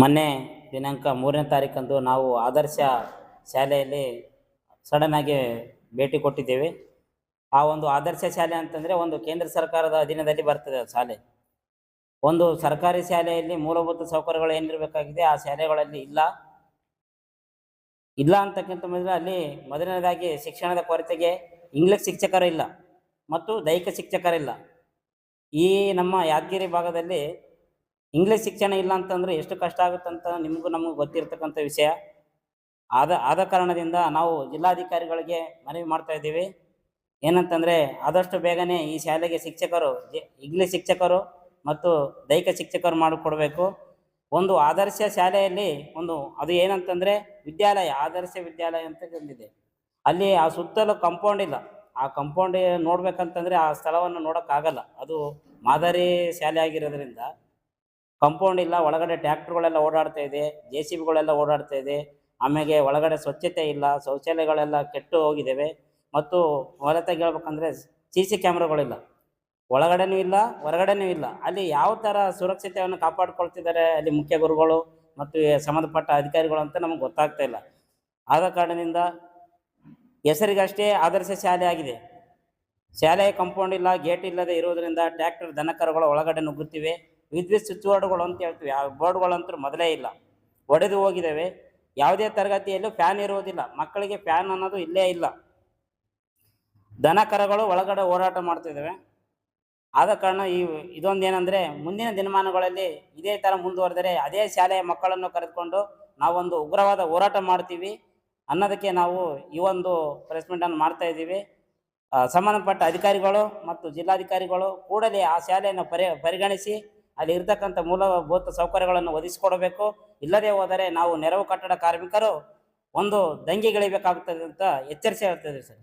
ಮೊನ್ನೆ ದಿನಾಂಕ ಮೂರನೇ ತಾರೀಕಂದು ನಾವು ಆದರ್ಶ ಶಾಲೆಯಲ್ಲಿ ಸಡನ್ ಆಗಿ ಭೇಟಿ ಕೊಟ್ಟಿದ್ದೇವೆ. ಆ ಒಂದು ಆದರ್ಶ ಶಾಲೆ ಅಂತಂದರೆ ಒಂದು ಕೇಂದ್ರ ಸರ್ಕಾರದ ಅಧೀನದಲ್ಲಿ ಬರ್ತದೆ ಶಾಲೆ. ಒಂದು ಸರ್ಕಾರಿ ಶಾಲೆಯಲ್ಲಿ ಮೂಲಭೂತ ಸೌಕರ್ಯಗಳು ಏನಿರಬೇಕಾಗಿದೆ ಆ ಶಾಲೆಗಳಲ್ಲಿ ಇಲ್ಲ. ಇಲ್ಲ ಅಂತಕ್ಕಿಂತ ಮೊದಲು ಅಲ್ಲಿ ಮೊದಲನೇದಾಗಿ ಶಿಕ್ಷಣದ ಕೊರತೆಗೆ ಇಂಗ್ಲಿಷ್ ಶಿಕ್ಷಕರು ಇಲ್ಲ. ಮತ್ತು ದೈಹಿಕ ಶಿಕ್ಷಕರಿಲ್ಲ. ಈ ನಮ್ಮ ಯಾದಗಿರಿ ಭಾಗದಲ್ಲಿ ಇಂಗ್ಲಿಷ್ ಶಿಕ್ಷಣ ಇಲ್ಲ ಅಂತಂದ್ರೆ ಎಷ್ಟು ಕಷ್ಟ ಆಗುತ್ತಂತ ನಿಮಗೂ ನಮಗೂ ಗೊತ್ತಿರ್ತಕ್ಕಂಥ ವಿಷಯ. ಆದ ಆದ ಕಾರಣದಿಂದ ನಾವು ಜಿಲ್ಲಾಧಿಕಾರಿಗಳಿಗೆ ಮನವಿ ಮಾಡ್ತಾ ಇದ್ದೀವಿ. ಏನಂತಂದರೆ ಆದಷ್ಟು ಬೇಗನೆ ಈ ಶಾಲೆಗೆ ಶಿಕ್ಷಕರು ಇಂಗ್ಲೀಷ್ ಇಂಗ್ಲಿಷ್ ಶಿಕ್ಷಕರು ಮತ್ತು ದೈಹಿಕ ಶಿಕ್ಷಕರು ಮಾಡಿಕೊಡ್ಬೇಕು. ಒಂದು ಆದರ್ಶ ಶಾಲೆಯಲ್ಲಿ ಒಂದು, ಅದು ಏನಂತಂದರೆ ವಿದ್ಯಾಲಯ, ಆದರ್ಶ ವಿದ್ಯಾಲಯ ಅಂತ ಬಂದಿದೆ. ಅಲ್ಲಿ ಆ ಸುತ್ತಲೂ ಕಂಪೌಂಡ್ ಇಲ್ಲ. ಆ ಕಂಪೌಂಡ್ ನೋಡ್ಬೇಕಂತಂದ್ರೆ ಆ ಸ್ಥಳವನ್ನು ನೋಡೋಕ್ಕಾಗಲ್ಲ. ಅದು ಮಾದರಿ ಶಾಲೆ ಆಗಿರೋದ್ರಿಂದ ಕಾಂಪೌಂಡ್ ಇಲ್ಲ, ಒಳಗಡೆ ಟ್ಯಾಕ್ಟರ್ಗಳೆಲ್ಲ ಓಡಾಡ್ತಾ ಇದೆ ಜೆ ಸಿ ಬಿಗಳೆಲ್ಲ ಓಡಾಡ್ತಾ ಇದೆ ಆಮೇಲೆ ಒಳಗಡೆ ಸ್ವಚ್ಛತೆ ಇಲ್ಲ, ಶೌಚಾಲಯಗಳೆಲ್ಲ ಕೆಟ್ಟು ಹೋಗಿದ್ದಾವೆ. ಮತ್ತು ಹೊರತಾಗಿ ಹೇಳ್ಬೇಕಂದ್ರೆ ಸಿ ಸಿ ಕ್ಯಾಮ್ರಾಗಳಿಲ್ಲ. ಒಳಗಡೆನೂ ಇಲ್ಲ, ಹೊರಗಡೆನೂ ಇಲ್ಲ. ಅಲ್ಲಿ ಯಾವ ಥರ ಸುರಕ್ಷತೆಯನ್ನು ಕಾಪಾಡ್ಕೊಳ್ತಿದ್ದಾರೆ ಅಲ್ಲಿ ಮುಖ್ಯ ಗುರುಗಳು ಮತ್ತು ಸಂಬಂಧಪಟ್ಟ ಅಧಿಕಾರಿಗಳು ಅಂತ ನಮ್ಗೆ ಗೊತ್ತಾಗ್ತಾ ಇಲ್ಲ. ಆದ ಕಾರಣದಿಂದ ಹೆಸರಿಗಷ್ಟೇ ಆದರ್ಶ ಶಾಲೆ ಆಗಿದೆ. ಶಾಲೆಯ ಕಂಪೌಂಡ್ ಇಲ್ಲ ಗೇಟ್ ಇಲ್ಲದೆ ಇರುವುದರಿಂದ ಟ್ರ್ಯಾಕ್ಟರ್ ದನಕರುಗಳು ಒಳಗಡೆ ನುಗ್ಗುತ್ತಿವೆ. ವಿದ್ಯುತ್ ಸ್ವಿಚ್ ಅಂತ ಹೇಳ್ತೀವಿ. ಆ ಬೋರ್ಡ್ಗಳಂತೂ ಮೊದಲೇ ಇಲ್ಲ. ಒಡೆದು ಹೋಗಿದ್ದಾವೆ ಯಾವುದೇ ತರಗತಿಯಲ್ಲೂ ಫ್ಯಾನ್ ಇರುವುದಿಲ್ಲ. ಮಕ್ಕಳಿಗೆ ಫ್ಯಾನ್ ಅನ್ನೋದು ಇಲ್ಲೇ ಇಲ್ಲ. ದನ ಕರಗಳು ಒಳಗಡೆ ಹೋರಾಟ ಮಾಡ್ತಿದ್ದಾವೆ ಆದ ಕಾರಣ ಈ ಇದೊಂದೇನೆಂದರೆ ಮುಂದಿನ ದಿನಮಾನಗಳಲ್ಲಿ ಇದೇ ಥರ ಮುಂದುವರೆದರೆ ಅದೇ ಶಾಲೆಯ ಮಕ್ಕಳನ್ನು ಕರೆದುಕೊಂಡು ನಾವೊಂದು ಉಗ್ರವಾದ ಹೋರಾಟ ಮಾಡ್ತೀವಿ ಅನ್ನೋದಕ್ಕೆ ನಾವು ಈ ಒಂದು ಪ್ರೆಸ್ ಮೀಟನ್ನು ಮಾಡ್ತಾ ಇದ್ದೀವಿ. ಸಂಬಂಧಪಟ್ಟ ಅಧಿಕಾರಿಗಳು ಮತ್ತು ಜಿಲ್ಲಾಧಿಕಾರಿಗಳು ಕೂಡಲೇ ಆ ಶಾಲೆಯನ್ನು ಪರಿ, ಪರಿಗಣಿಸಿ ಅಲ್ಲಿ ಇರತಕ್ಕಂಥ ಮೂಲಭೂತ ಸೌಕರ್ಯಗಳನ್ನು ಒದಗಿಸಿಕೊಡಬೇಕು. ಇಲ್ಲದೆ ಹೋದರೆ ನಾವು ನೆರವು ಕಟ್ಟಡ ಕಾರ್ಮಿಕರು ಒಂದು ದಂಗೆಗಿಳಿಬೇಕಾಗುತ್ತದೆ ಅಂತ ಎಚ್ಚರಿಸಿ ಹೇಳ್ತಿದ್ದೀವಿ ಸರ್.